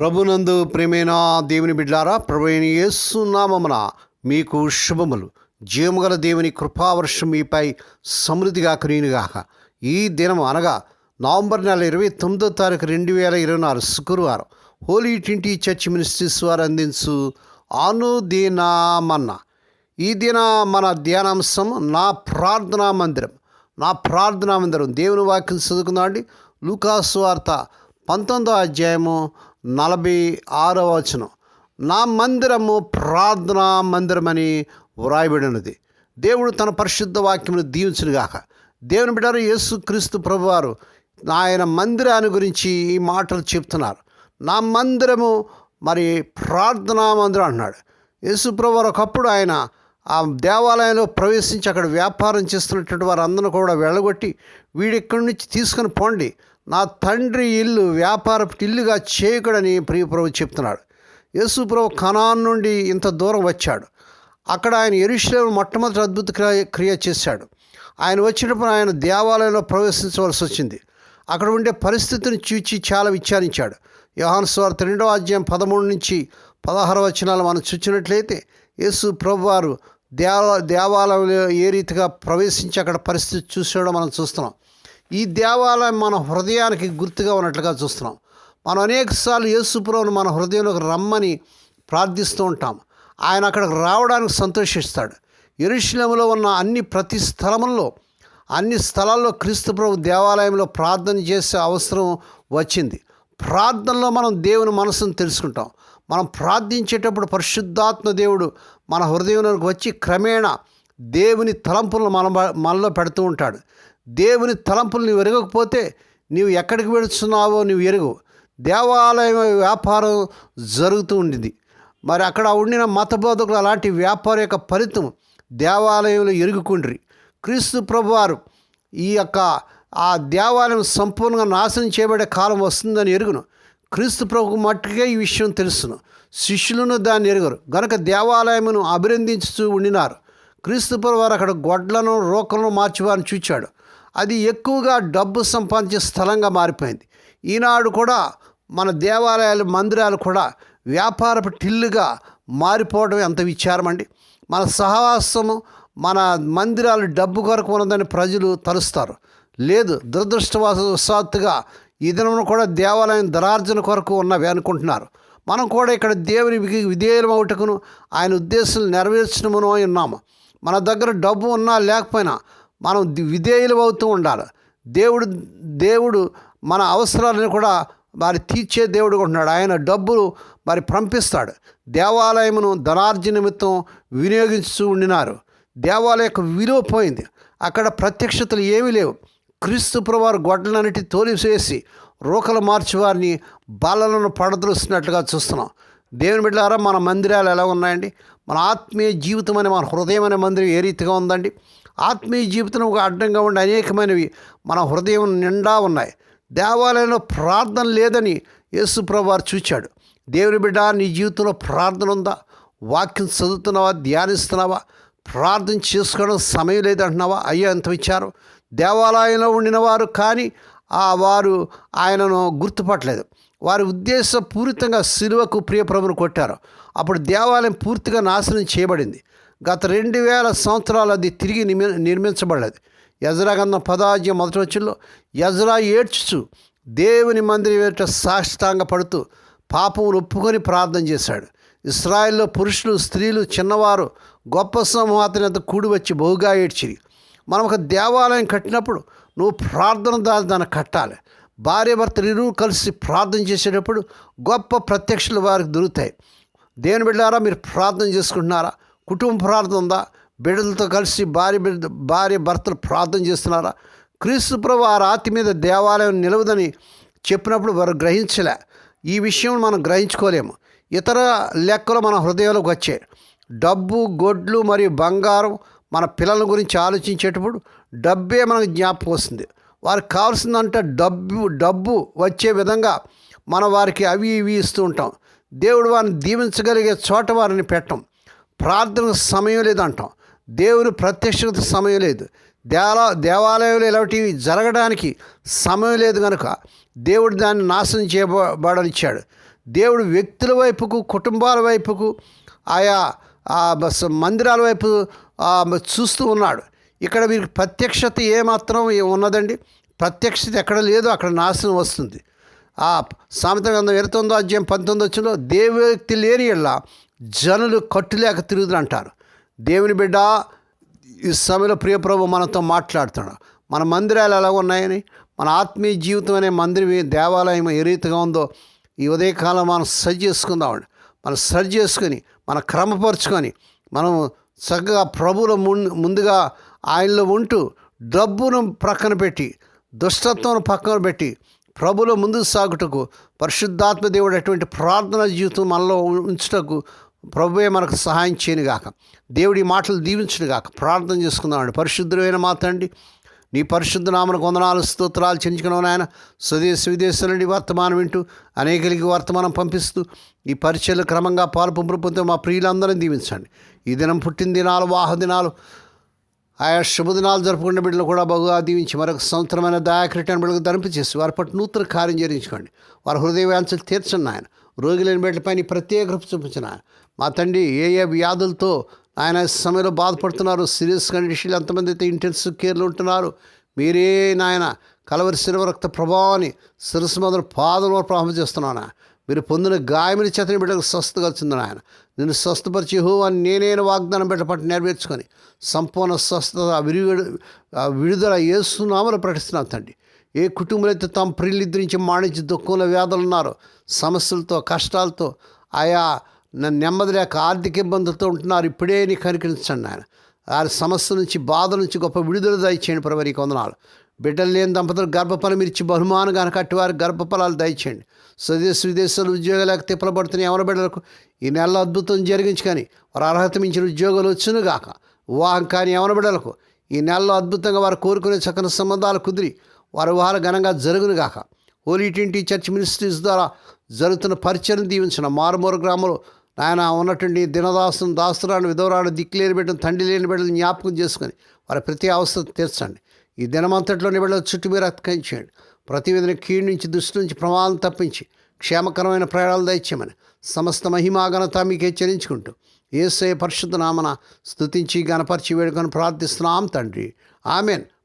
ప్రభునందు ప్రేమైన దేవుని బిడ్లారా ప్రభుని యేసునామమున మీకు శుభములు. జీవముగల దేవుని కృపావర్షం మీపై సమృద్ధిగా కురియునుగాక ఈ దినం అనగా నవంబర్ నెల ఇరవై తొమ్మిదో తారీఖు రెండు వేల ఇరవై నాలుగు శుక్రవారం. హోలీ ట్వంటీ చర్చ్ మినిస్ట్రీస్ వారు అందించు అనుదీనామన్న. ఈ దిన మన ధ్యానాంశం నా ప్రార్థనా మందిరం. నా ప్రార్థనా మందిరం దేవుని వాక్యం చదువుకుందాం అండి లూకాసు వార్త పంతొమ్మిదో అధ్యాయము నలభై ఆరో వచనం. నా మందిరము ప్రార్థనా మందిరమని వ్రాయబడినది. దేవుడు తన పరిశుద్ధ వాక్యమును దీవించునుగాక. దేవుని బిడ్డారు యేసు క్రీస్తు ప్రభువారు ఆయన మందిరాన్ని గురించి ఈ మాటలు చెప్తున్నారు. నా మందిరము మరి ప్రార్థనా మందిరం అంటున్నాడు. యేసు ప్రభువారు ఒకప్పుడు ఆయన ఆ దేవాలయంలో ప్రవేశించి అక్కడ వ్యాపారం చేస్తున్నటువంటి వారందరూ కూడా వెళ్ళగొట్టి వీడిక్కడి నుంచి తీసుకొని పోండి. నా తండ్రి ఇల్లు వ్యాపార ఇల్లుగా చేయకూడని ప్రియప్రభు చెప్తున్నాడు. యేసుప్రభు కణాన్ నుండి ఇంత దూరం వచ్చాడు. అక్కడ ఆయన ఎరుషులేము మొట్టమొదటి అద్భుత క్రియ క్రియ చేశాడు. ఆయన వచ్చినప్పుడు ఆయన దేవాలయంలో ప్రవేశించవలసి వచ్చింది. అక్కడ ఉండే పరిస్థితిని చూచి చాలా విచారించాడు. యోహాను స్వార్థ రెండవ అధ్యాయం పదమూడు నుంచి పదహారు వచనాలు మనం చూచినట్లయితే యేసు ప్రభువారు దేవ దేవాలయంలో ఏ రీతిగా ప్రవేశించి అక్కడ పరిస్థితి చూసాడో మనం చూస్తున్నాం. ఈ దేవాలయం మన హృదయానికి గుర్తుగా ఉన్నట్లుగా చూస్తున్నాం. మనం అనేకసార్లు యేసుప్రభుని మన హృదయంలోకి రమ్మని ప్రార్థిస్తూ ఉంటాం. ఆయన అక్కడికి రావడానికి సంతోషిస్తాడు. ఎరుశలంలో ఉన్న అన్ని ప్రతి స్థలముల్లో అన్ని స్థలాల్లో క్రీస్తు ప్రభు దేవాలయంలో ప్రార్థన చేసే అవసరం వచ్చింది. ప్రార్థనలో మనం దేవుని మనసును తెలుసుకుంటాం. మనం ప్రార్థించేటప్పుడు పరిశుద్ధాత్మ దేవుడు మన హృదయంలోకి వచ్చి క్రమేణా దేవుని తలంపులను మన మనలో పెడుతూ ఉంటాడు. దేవుని తలంపులు నువ్వు ఎరగకపోతే నీవు ఎక్కడికి వెళుతున్నావో నువ్వు ఎరుగు. దేవాలయం వ్యాపారం జరుగుతూ ఉండింది. మరి అక్కడ ఉండిన మత బోధకులు అలాంటి వ్యాపారం యొక్క ఫలితం దేవాలయంలో ఎరుగుకుండ్రి. క్రీస్తు ప్రభువారు ఈ యొక్క ఆ దేవాలయం సంపూర్ణంగా నాశనం చేయబడే కాలం వస్తుందని ఎరుగును. క్రీస్తు ప్రభుకు మట్టుకే ఈ విషయం తెలుసును. శిష్యులను దాన్ని ఎరుగరు. గనక దేవాలయమును అభినందించుతూ ఉండినారు. క్రీస్తు ప్రభువారు అక్కడ గొడ్లను రోకలను మార్చివారిని చూచాడు. అది ఎక్కువగా డబ్బు సంపాదించే స్థలంగా మారిపోయింది. ఈనాడు కూడా మన దేవాలయాలు మందిరాలు కూడా వ్యాపారపు టిల్లుగా మారిపోవడం ఎంత విచారం అండి. మన సహవాసము మన మందిరాలు డబ్బు కొరకు ఉన్నదని ప్రజలు తలుస్తారు. లేదు దురదృష్టవశాత్తుగా ఈ కూడా దేవాలయం ధనార్జన కొరకు ఉన్నవి అనుకుంటున్నారు. మనం కూడా ఇక్కడ దేవుని విధేయులమవుటకును ఆయన ఉద్దేశం నెరవేర్చడమును ఉన్నాము. మన దగ్గర డబ్బు ఉన్నా లేకపోయినా మనం విధేయులు అవుతూ ఉండాలి. దేవుడు దేవుడు మన అవసరాలను కూడా మరి తీర్చే దేవుడు ఉంటున్నాడు ఆయన డబ్బులు మరి పంపిస్తాడు. దేవాలయమును ధనార్జన నిమిత్తం వినియోగిస్తూ ఉండినారు. దేవాలయం యొక్క విలువ పోయింది. అక్కడ ప్రత్యక్షతలు ఏమీ లేవు. క్రీస్తు ప్రవారు గొడ్డలన్నిటి తోలిసేసి రోకలు మార్చి వారిని బాలలను పడదలుస్తున్నట్లుగా చూస్తున్నాం. దేవుని బిడ్డారా మన మందిరాలు ఎలా ఉన్నాయండి? మన ఆత్మీయ జీవితం అనే మన హృదయం అనే మందిరం ఏ రీతిగా ఉందండి? ఆత్మీయ జీవితం ఒక అడ్డంగా ఉండే అనేకమైనవి మన హృదయం నిండా ఉన్నాయి. దేవాలయంలో ప్రార్థన లేదని యేసుప్రభు ప్రభువారు చూచాడు. దేవుని బిడ్డ నీ జీవితంలో ప్రార్థన ఉందా? వాక్యం చదువుతున్నావా? ధ్యానిస్తున్నావా? ప్రార్థన చేసుకోవడం సమయం లేదంటున్నావా? అయ్యో ఎంత విచారం. దేవాలయంలో ఉండిన వారు కానీ ఆ వారు ఆయనను గుర్తుపట్టలేదు. వారి ఉద్దేశపూరితంగా సిలువకు ప్రియప్రభును కొట్టారు. అప్పుడు దేవాలయం పూర్తిగా నాశనం చేయబడింది. గత రెండు వేల సంవత్సరాలు అది తిరిగి నిమి నిర్మించబడలేదు. యజరా గంధం పదాజ్యం మొదటి వచ్చుల్లో యజరా ఏడ్చుచు దేవుని మందిరం ఏట సాష్టాంగ పడుతూ పాపం ఒప్పుకొని ప్రార్థన చేశాడు. ఇస్రాయిల్లో పురుషులు స్త్రీలు చిన్నవారు గొప్ప సమూహాతని అంత కూడి వచ్చి బహుగా ఏడ్చిరి. మనం ఒక దేవాలయం కట్టినప్పుడు నువ్వు ప్రార్థన దాని దాన్ని కట్టాలి. భార్య భర్తలు ఇరువు కలిసి ప్రార్థన చేసేటప్పుడు గొప్ప ప్రత్యక్షలు వారికి దొరుకుతాయి. దేవుని బిడ్డారా మీరు ప్రార్థన చేసుకుంటున్నారా? కుటుంబ ప్రార్థన ఉందా? బిడ్డలతో కలిసి భార్య బిడ్డ భార్య భర్తలు ప్రార్థన చేస్తున్నారా? క్రీస్తు ప్రభు ఆ రాతి మీద దేవాలయం నిలవదని చెప్పినప్పుడు వారు గ్రహించలే. ఈ విషయం మనం గ్రహించుకోలేము. ఇతర లెక్కలు మన హృదయంలోకి వచ్చాయి. డబ్బు గొడ్లు మరియు బంగారం మన పిల్లల గురించి ఆలోచించేటప్పుడు డబ్బే మనకు జ్ఞాపకం వస్తుంది. వారికి కావాల్సిందంటే డబ్బు డబ్బు వచ్చే విధంగా మన వారికి అవి ఇవి ఇస్తూ ఉంటాం. దేవుడు వారిని దీవించగలిగే చోట వారిని పెట్టం. ప్రార్థనకు సమయం లేదంటాం. దేవుని ప్రత్యక్షత సమయం లేదు. దేవాల దేవాలయంలో ఇలాంటివి జరగడానికి సమయం లేదు కనుక దేవుడు దాన్ని నాశనం చేయబడనిచ్చాడు. దేవుడు వ్యక్తుల వైపుకు కుటుంబాల వైపుకు ఆయా మందిరాల వైపు చూస్తూ ఉన్నాడు. ఇక్కడ మీకు ప్రత్యక్షత ఏమాత్రం ఉన్నదండి. ప్రత్యక్షత ఎక్కడ లేదో అక్కడ నాశనం వస్తుంది. ఆ సామెత గ్రంథం ఇరవై తొమ్మిదో అధ్యాయం పంతొమ్మిది వచ్చిలో దేవ వ్యక్తి లేని ఎళ్ళ జనులు కట్టులేక తిరుగుదని అంటారు దేవుని బిడ్డ ఈ సమయంలో ప్రియప్రభు మనతో మాట్లాడుతున్నాడు. మన మందిరాలు ఎలా ఉన్నాయని? మన ఆత్మీయ జీవితం అనే మందిరం దేవాలయం ఏ రీతిగా ఉందో ఈ ఉదయకాలం మనం సరి చేసుకుందామండి మనం సరి చేసుకొని మనం క్రమపరుచుకొని మనం చక్కగా ప్రభుల ముందుగా ఆయనలో ఉంటూ డబ్బును ప్రక్కన పెట్టి దుష్టత్వం పక్కన పెట్టి ప్రభులో ముందుకు సాగుటకు పరిశుద్ధాత్మ దేవుడు అటువంటి ప్రార్థన జీవితం మనలో ఉంచుటకు ప్రభువే మనకు సహాయం చేయను గాక. దేవుడి మాటలు దీవించును గాక. ప్రార్థన చేసుకుందామండి. పరిశుద్ధమైన మాతండి నీ పరిశుద్ధ నామను వందనాలు స్తోత్రాలు చెంచుకున్నావు నాయన. స్వదేశ విదేశం నుండి వర్తమానం వింటూ అనేకలకి వర్తమానం పంపిస్తూ ఈ పరిచయలు క్రమంగా పాలు పంపుతూ మా ప్రియులందరినీ దీవించండి. ఈ దినం పుట్టిన దినాలు వాహ దినాలు ఆయా శుభదినాలు జరుపుకునే బిడ్డలు కూడా బహుగా దీవించి మరొక సంవత్సరమైన దయాకరిటైన బిడ్డలకు ధరింపు చేసి వారి పట్ల నూతన కార్యం చేయించుకోండి వారి హృదయవాంఛలు తీర్చండి ఆయన రోగులైన బిడ్డలపై నీ ప్రత్యేక కృప చూపించిన. మా తండ్రి ఏ ఏ వ్యాధులతో ఆయన సమయంలో బాధపడుతున్నారు. సీరియస్ కండిషన్లు ఎంతమంది అయితే ఇంటెన్సివ్ కేర్లు ఉంటున్నారు. మీరే నాయన కలవరి శిరవ రక్త ప్రభావాన్ని శిరస్సు మొదలు పాదం ప్రారంభం చేస్తున్నాను మీరు పొందిన గాయముల చేతని బిడ్డకు స్వస్థగా వచ్చింది ఆయన నిన్ను స్వస్థపరిచి హో అని నేనేను వాగ్దానం బిడ్డ పట్టు నెరవేర్చుకొని సంపూర్ణ స్వస్థత విరివిడు విడుదల ఏసునామలు ప్రకటిస్తున్నాను తండ్రి. ఏ కుటుంబంలో అయితే తమ ప్రియులిద్దరించి మాణించి దుఃఖంలో వ్యాధులు ఉన్నారో సమస్యలతో కష్టాలతో ఆయా నెమ్మది లేక ఆర్థిక ఇబ్బందులతో ఉంటున్నారు ఇప్పుడే నీ కనికరించండి ఆయన. వారి సమస్య నుంచి బాధ నుంచి గొప్ప విడుదల దయచేయండి ప్రభు నీకు వందనాలు. బిడ్డలు లేని దంపతులు గర్భఫలం మీరు ఇచ్చి బహుమానం కనుక వారి గర్భఫలాలు దయచేయండి. స్వదేశ విదేశాలు ఉద్యోగాలకు తిప్పలబడుతున్న ఎవరి బిడ్డలకు ఈ నెలలో అద్భుతం జరిగించుకొని వారు అర్హత మించిన ఉద్యోగాలు వచ్చును గాక వివాహం కాని ఎవరి బిడ్డలకు ఈ నెలలో అద్భుతంగా వారు కోరుకునే చక్కని సంబంధాలు కుదిరి వారి వివాహాలు ఘనంగా జరుగును గాక. హోలీ ట్వంటీ చర్చ్ మినిస్ట్రీస్ ద్వారా జరుగుతున్న పరిచయం దీవించిన మారుమూర గ్రామంలో నాయన ఉన్నటువంటి దినదాసును దాసురాను విధవరాను దిక్కులేని బిడ్డను తండ్రి లేని బిడ్డలు జ్ఞాపకం చేసుకొని వారి ప్రతి అవసరం తీర్చండి. ఈ దినమంతట్లోని బిడ్డల చుట్టూ మీరు అతికించండి. ప్రతి విధంగా కీడు నుంచి దృష్టి నుంచి ప్రమాదం తప్పించి క్షేమకరమైన ప్రయాణాలు దయచేయమని సమస్త మహిమాఘనత మీకు హెచ్చరించుకుంటూ ఏసే పరిశుద్ధ నామన స్థుతించి గణపరిచి వేడుకొని ప్రార్థిస్తున్నాం తండ్రి. ఆమెన్.